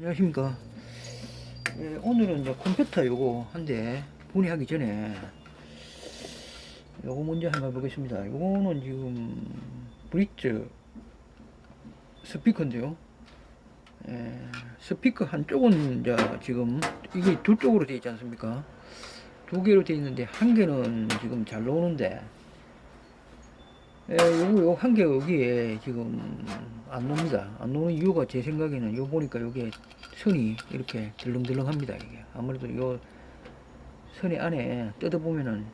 안녕하십니까. 예, 오늘은 이제 컴퓨터 요거 한대 분해하기 전에 요거 먼저 한번 보겠습니다. 요거는 지금 브릿지 스피커인데요. 예, 스피커 한쪽은 이제 지금 이게 두 쪽으로 되어 있지 않습니까? 두 개로 되어 있는데 한 개는 지금 잘 나오는데 예, 요거 요 한 개 여기에 지금 안 놉니다. 안 노는 이유가 제 생각에는 요 보니까 요게 선이 이렇게 들렁들렁합니다. 이게 아무래도 요 선이 안에 뜯어보면은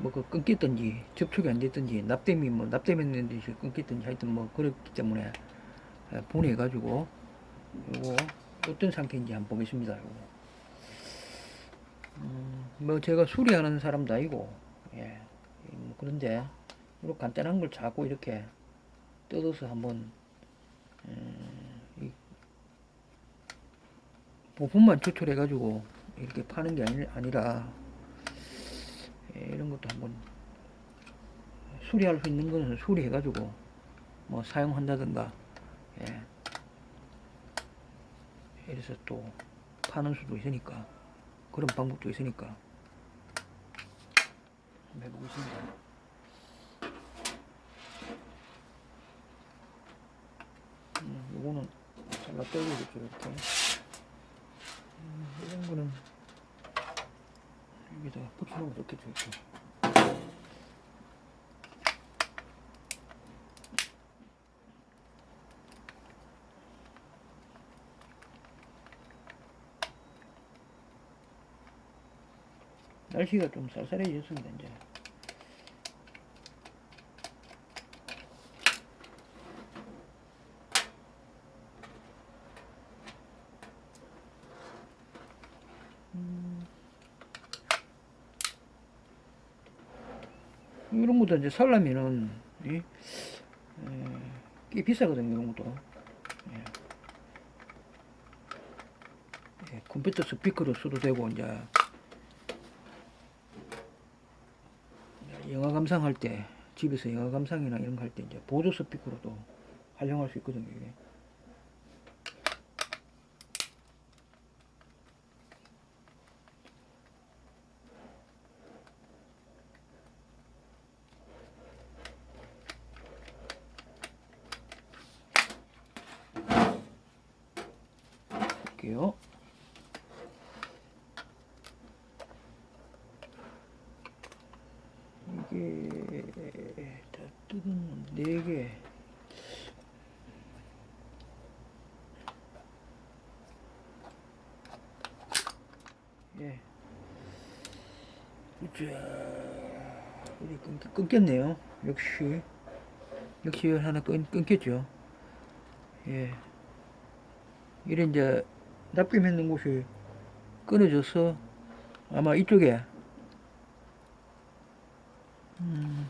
뭐그 끊겼든지 접촉이 안 됐든지 납땜이 뭐 납땜했는지 끊겼든지 하여튼 뭐 그렇기 때문에 예, 보내가지고 요거 어떤 상태인지 한번 보겠습니다. 요거. 음, 뭐 제가 수리하는 사람도 아니고 예, 뭐 그런데 이렇게 간단한 걸 자꾸 이렇게 뜯어서 한번 음, 이 부품만 추출해 가지고 이렇게 파는 게 아니, 아니라 예, 이런 것도 한번 수리할 수 있는 거는 수리해 가지고 뭐 사용한다든가 예. 이래서 또 파는 수도 있으니까 그런 방법도 있으니까 한번 해보겠습니다. 음, 요거는 잘 라 떨어지겠죠 이렇게. 음, 이런 거는 붙여놓으면 좋겠죠 이렇게 날씨가 좀 쌀쌀해졌습니다 이제 것도 이제 살려면은 이, 에, 꽤 비싸거든요 것도. 예. 예, 컴퓨터 스피커로 써도 되고 이제 영화 감상할 때 집에서 영화 감상이나 이런 거 할 때 이제 보조 스피커로도 활용할 수 있거든요 이게 볼게요. 이게 다 뜯은 네 개. 예. 자, 우리 끊, 끊겼네요. 역시 역시 하나 끊, 끊겼죠. 예. 이래 이제 납땜했는 곳이 끊어져서 아마 이쪽에 음,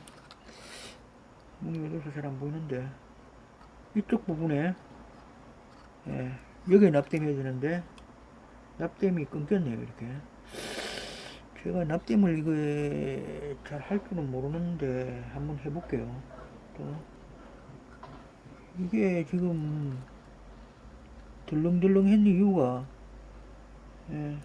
어두워서 잘 안 보이는데 이쪽 부분에 예, 여기 납땜해야 되는데 납땜이 끊겼네요 이렇게. 제가 납땜을 이거 잘 할 줄은 모르는데 한번 해볼게요. 또. 이게 지금 덜렁덜렁 했는 이유가. 예.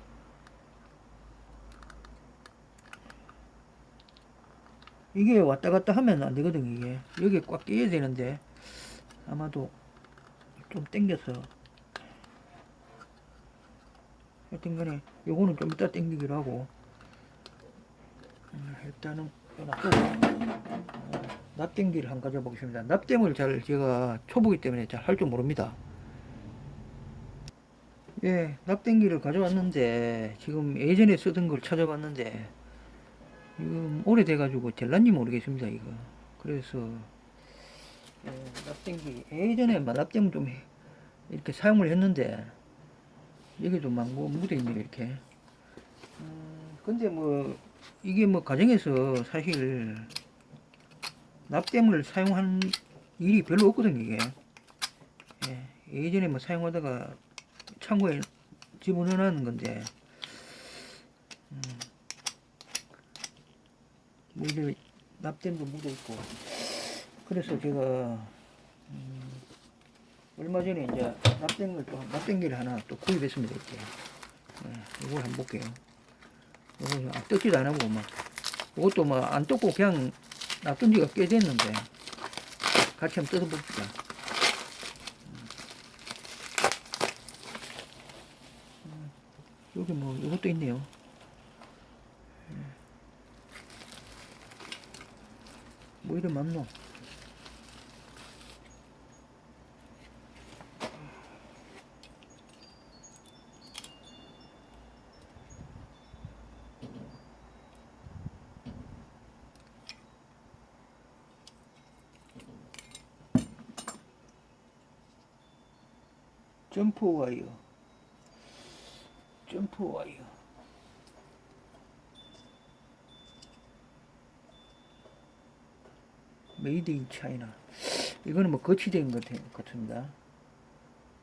이게 왔다 갔다 하면 안 되거든 이게. 여기 꽉 끼어야 되는데 아마도 좀 당겨서 하여튼 간에 요거는 좀 이따 당기기로 하고. 음, 일단은 납땜 어, 납땜기를 한번 가져보겠습니다. 납땜을 잘 제가 초보기 때문에 잘 할 줄 모릅니다. 예, 납땜기를 가져왔는데 지금 예전에 쓰던 걸 찾아봤는데 지금 오래돼가지고 될란지 모르겠습니다 이거. 그래서 예, 납땜기 예전에 막 납땜을 좀 해- 이렇게 사용을 했는데 여기도 막뭐 묻어있네요 이렇게. 음, 근데 뭐 이게 뭐 가정에서 사실 납땜을 사용한 일이 별로 없거든요 이게. 예, 예전에 뭐 사용하다가 창고에 집어넣어놓는 건데, 음, 뭐 이래 납땜도 묻어있고, 그래서 제가, 음, 얼마 전에 이제 납땜을 또 납땜기를 하나 또 구입했습니다 이렇게. 예, 이걸 한번 볼게요. 이거 아, 뜯지도 안 하고 막 이것도 뭐안 뜯고 그냥 놔둔 지가 꽤 됐는데 같이 한번 뜯어봅시다. 음, 여기 뭐 이것도 있네요. 음. 뭐 이래 많노? 점프 와이어 점프 와이어 메이드 인 차이나 이거는 뭐 거치된 것 같- 같습니다.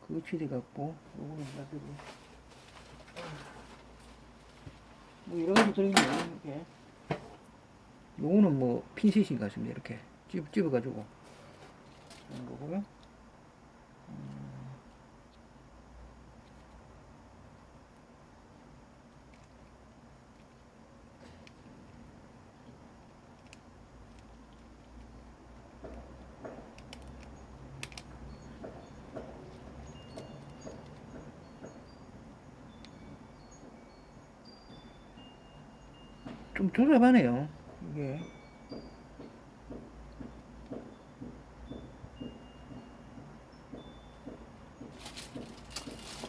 거치돼 갖고 요거는 나중에 뭐 여러 가지 들어있네요 이렇게. 요거는 뭐 핀셋인 것 같습니다 이렇게. 찝, 찝어가지고. 하는 거고요 좀 조잡하네요. 이게.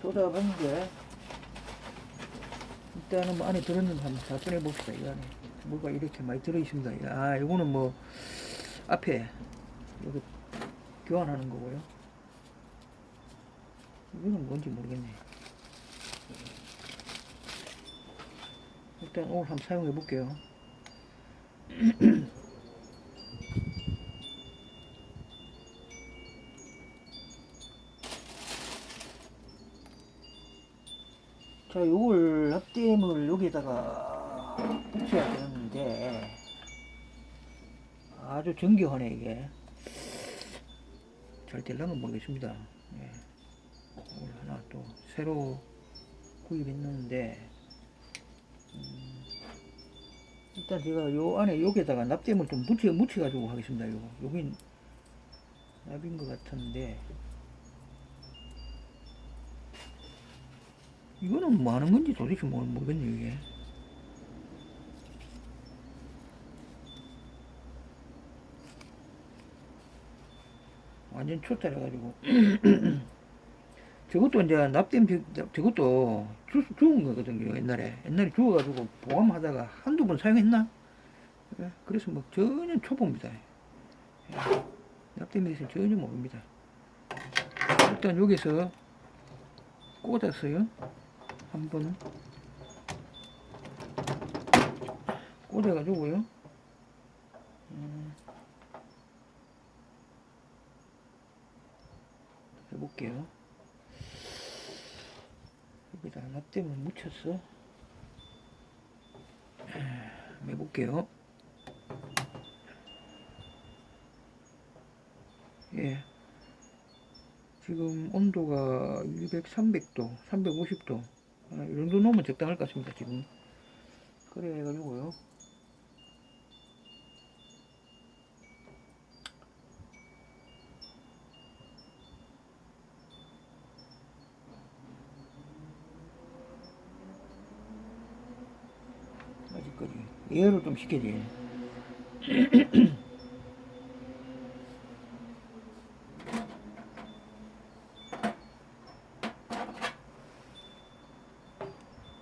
조잡한데 일단은 뭐 안에 들었는지 한번 다 꺼내 봅시다. 이 안에 뭐가 이렇게 많이 들어 있습니다. 아, 이거는 뭐 앞에 여기 교환하는 거고요. 이거는 뭔지 모르겠네. 일단 오늘 한번 사용해 볼게요. 자, 요걸 납땜을 여기다가 붙여야 되는데 아주 정교하네 이게. 잘 될랑은 모르겠습니다. 예. 오늘 하나 또 새로 구입했는데 음, 일단 제가 요 안에 여기에다가 납땜을 좀 묻혀 묻혀 가지고 하겠습니다. 요거 여기 납인 것 같은데 이거는 뭐 하는 건지 도대체 뭐 모르겠네 이게. 완전 초탈해 가지고 저것도 이제 납땜 저- 저것도 주, 죽은 거거든요 옛날에. 옛날에 죽어가지고 보관하다가 한두 번 사용했나? 예, 그래서 뭐 전혀 초보입니다. 예, 납땜에 대해서 전혀 모릅니다. 일단 여기서 꽂았어요. 한번 꽂아가지고요. 음, 해볼게요 여기다 납땜을 묻혔어. 매볼게요. 예. 지금 온도가 200, 300도, 350도. 아, 이 정도 놓으면 적당할 것 같습니다, 지금. 그래가지고요. 아직까지. 예열을 좀 시켜야지.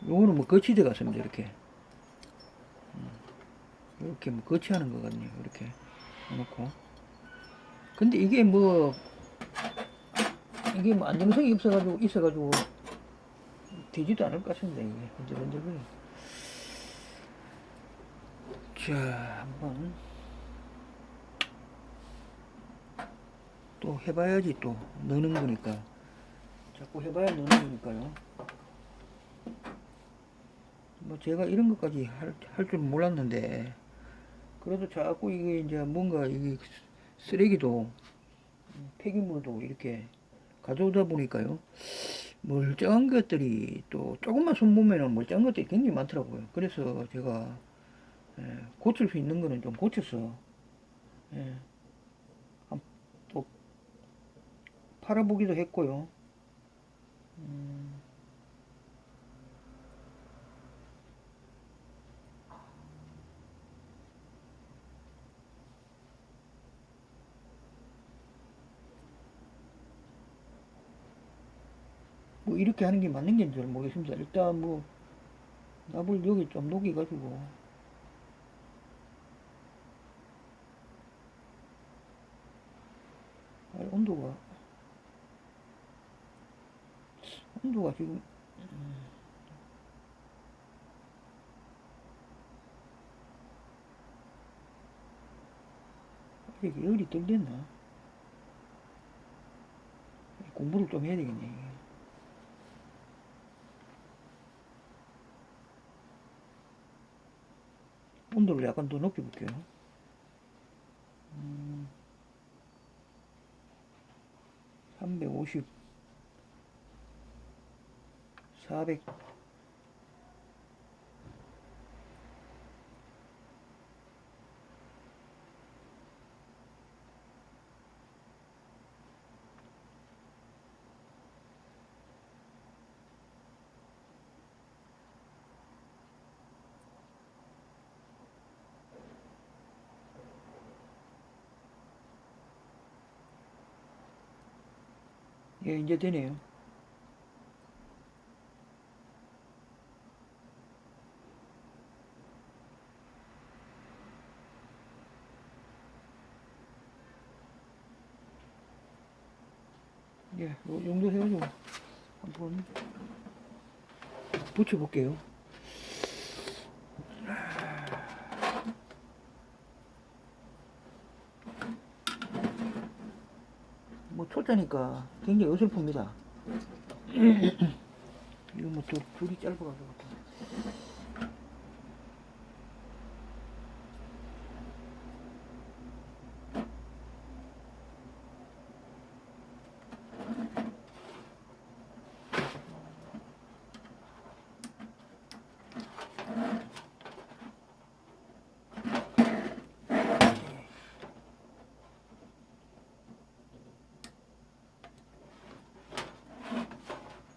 요거는 뭐 거치대 같습니다 이렇게. 음, 이렇게 뭐 거치하는 거 같네요 이렇게 해놓고. 근데 이게 뭐 이게 뭐 안정성이 없어가지고 있어가지고 되지도 않을 것 같습니다 이게. 흔들흔들거려 자, 한번 또 해봐야지 또 넣는 거니까 자꾸 해봐야 넣는 거니까요. 뭐 제가 이런 것까지 할할줄 몰랐는데 그래도 자꾸 이게 이제 뭔가 이게 쓰레기도 폐기물도 이렇게 가져오다 보니까요. 멀쩡한 것들이 또 조금만 손 보면은 멀쩡한 것들이 굉장히 많더라고요. 그래서 제가 예, 고칠 수 있는 거는 좀 고쳐서 예, 한- 또 팔아보기도 했고요. 음, 뭐 이렇게 하는 게 맞는 잘 모르겠습니다. 일단 뭐 납을 여기 좀 녹여가지고 온도가 온도가 지금 음, 이게 열이 덜 됐나? 공부를 좀 해야 되겠네. 온도를 약간 더 높여 볼게요. 음, 350, 400. 예, 이제 되네요. 예, 요 정도 해가지고 한번 붙여볼게요. 뭐 초짜니까 굉장히 어설픕니다. 이거 뭐 줄, 줄이 짧아가지고.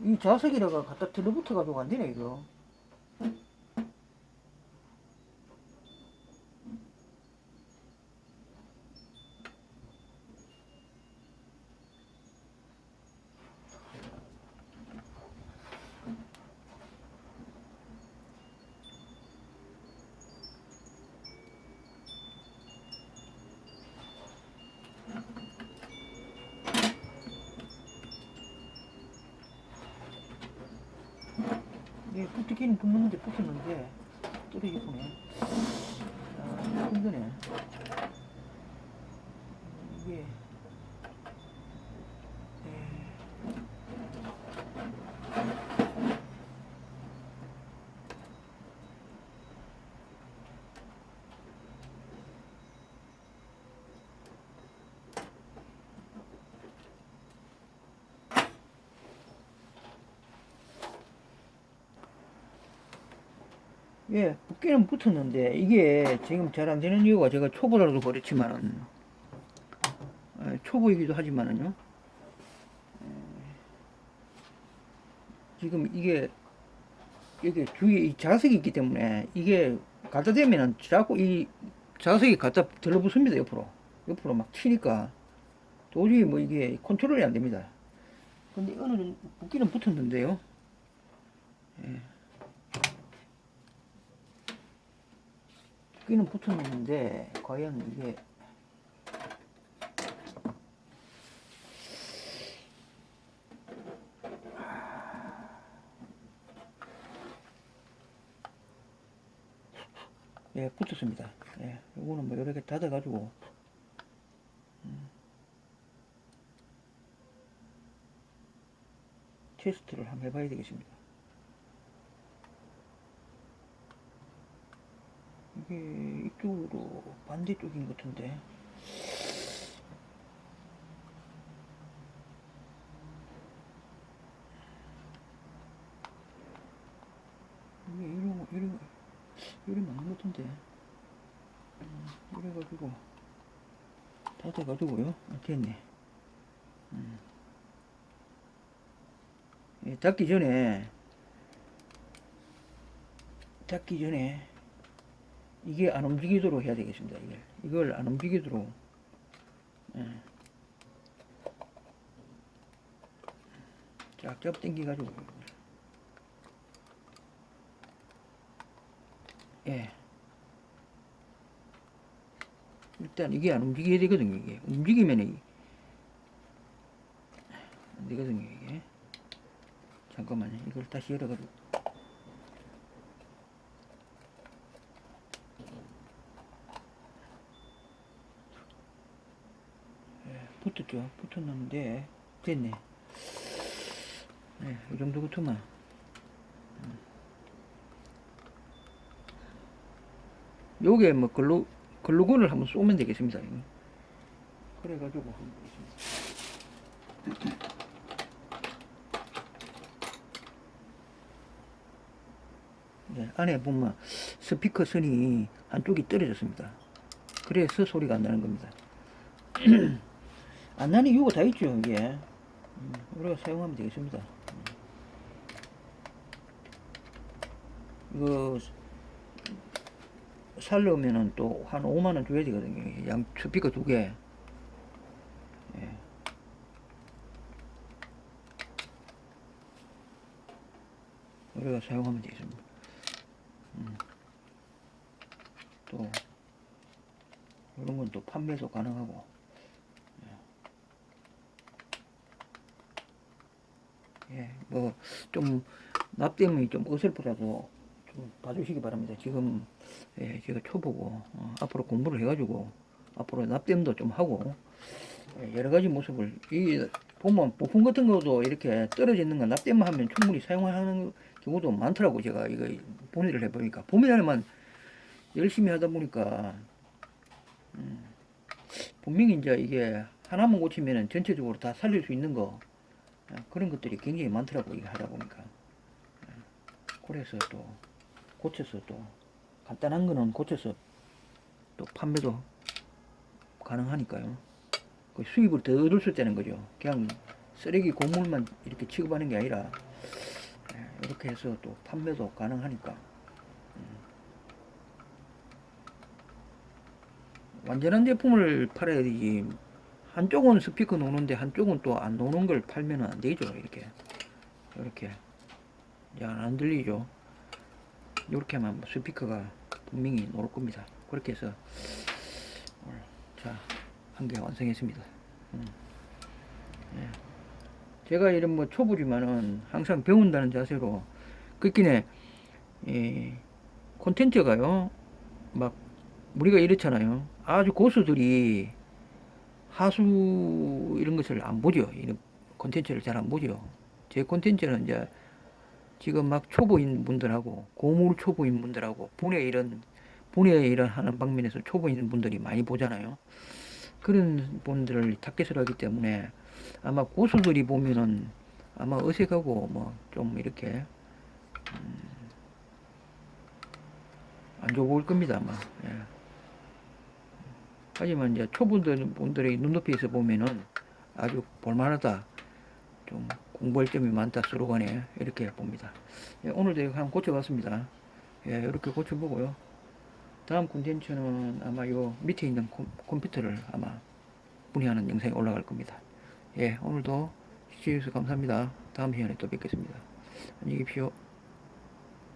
이 자석이라가 갖다 들러붙어가지고 안 되네, 이거. 예, 붙기는 붙는데 붙었는데 떨어지구네. 아, 힘드네. 이게 예. 예, 붙기는 붙었는데 이게 지금 잘 안 되는 이유가 제가 초보라도 그렇지만은 예, 초보이기도 하지만은요. 예, 지금 이게 여기 주위에 이 자석이 있기 때문에 이게 갖다 대면은 자꾸 이 자석이 갖다 들러붙습니다 옆으로 옆으로 막 튀니까 도저히 뭐 이게 컨트롤이 안 됩니다. 근데 어느 붙기는 붙었는데요. 예. 붙기는 붙었는데 과연 이게 예 붙었습니다. 예 요거는 뭐 이렇게 닫아 가지고. 음, 테스트를 한번 해봐야 되겠습니다 이게 이쪽으로 반대쪽인 것 같은데. 이게 이런 거 이런 이런 맞는 것 같은데. 음, 이래가지고 다 돼가지고요. 아, 됐네. 음. 예, 닦기 전에 닫기 전에 이게 안 움직이도록 해야 되겠습니다 이걸 이걸 안 움직이도록 예. 쫙쫙 당겨가지고 예. 일단 이게 안 움직여야 되거든요, 이게. 움직이면 이- 안 되거든요, 이게. 잠깐만요. 이걸 다시 열어가지고. 예, 붙었죠. 붙었는데, 됐네. 네, 이 정도 붙으면. 요게 뭐 글루 글루건을 한번 쏘면 되겠습니다. 그래가지고 한번 보겠습니다. 네, 안에 보면 스피커 선이 한쪽이 떨어졌습니다. 그래서 소리가 안 나는 겁니다. 안 나는 이유가 다 있죠, 이게. 음, 우리가 사용하면 되겠습니다. 음. 이거 살려면은 또 한 5만 원 줘야 되거든요. 양 스피커 두 개. 예. 우리가 사용하면 되겠습니다. 음. 또 이런 건 또 판매도 가능하고. 예, 뭐좀 납땜이 좀 어설프라도 좀 봐주시기 바랍니다. 지금 예, 제가 초보고 어, 앞으로 공부를 해가지고 앞으로 납땜도 좀 하고 예, 여러 가지 모습을 이 보면 부품 같은 것도 이렇게 떨어지는 거 납땜만 하면 충분히 사용하는 경우도 많더라고. 제가 이거 본의를 해보니까. 본의만 열심히 하다 보니까 음, 분명히 이제 이게 하나만 고치면은 전체적으로 다 살릴 수 있는 거. 어, 그런 것들이 굉장히 많더라고 이거 하다 보니까 어, 그래서 또 고쳐서 또 간단한 거는 고쳐서 또 판매도 가능하니까요. 그 수입을 더 얻을 수 있다는 거죠. 그냥 쓰레기 고물만 이렇게 취급하는 게 아니라 예, 이렇게 해서 또 판매도 가능하니까 음. 완전한 제품을 팔아야 되지 한쪽은 스피커 노는데 한쪽은 또 안 노는 걸 팔면 안 되죠 이렇게. 이렇게. 잘 안 들리죠? 이렇게 하면 스피커가 분명히 노를 겁니다. 그렇게 해서 오늘 자한 개 완성했습니다. 음. 예. 제가 이런 뭐 초보지만은 항상 배운다는 자세로 그끼네. 이 콘텐츠가요 막 우리가 이렇잖아요. 아주 고수들이 하수 이런 것을 안 보죠. 이런 콘텐츠를 잘 안 보죠. 제 콘텐츠는 이제 지금 막 초보인 분들하고 고물 초보인 분들하고 분야 이런 분야 일을 하는 방면에서 초보인 분들이 많이 보잖아요. 그런 분들을 타겟으로 하기 때문에 아마 고수들이 보면은 아마 어색하고 뭐 좀 이렇게 음, 안 좋아 겁니다 아마. 예. 하지만 이제 초보들 분들의 눈높이에서 보면은 아주 볼만하다. 좀 공부할 점이 많다 스로건에 이렇게 봅니다. 예, 오늘도 한번 고쳐봤습니다. 예, 이렇게 고쳐보고요. 다음 콘텐츠는 아마 요 밑에 있는 컴, 컴퓨터를 아마 분해하는 영상이 올라갈 겁니다. 예, 오늘도 시청해주셔서 감사합니다. 다음 시간에 또 뵙겠습니다. 안녕히 계십시오.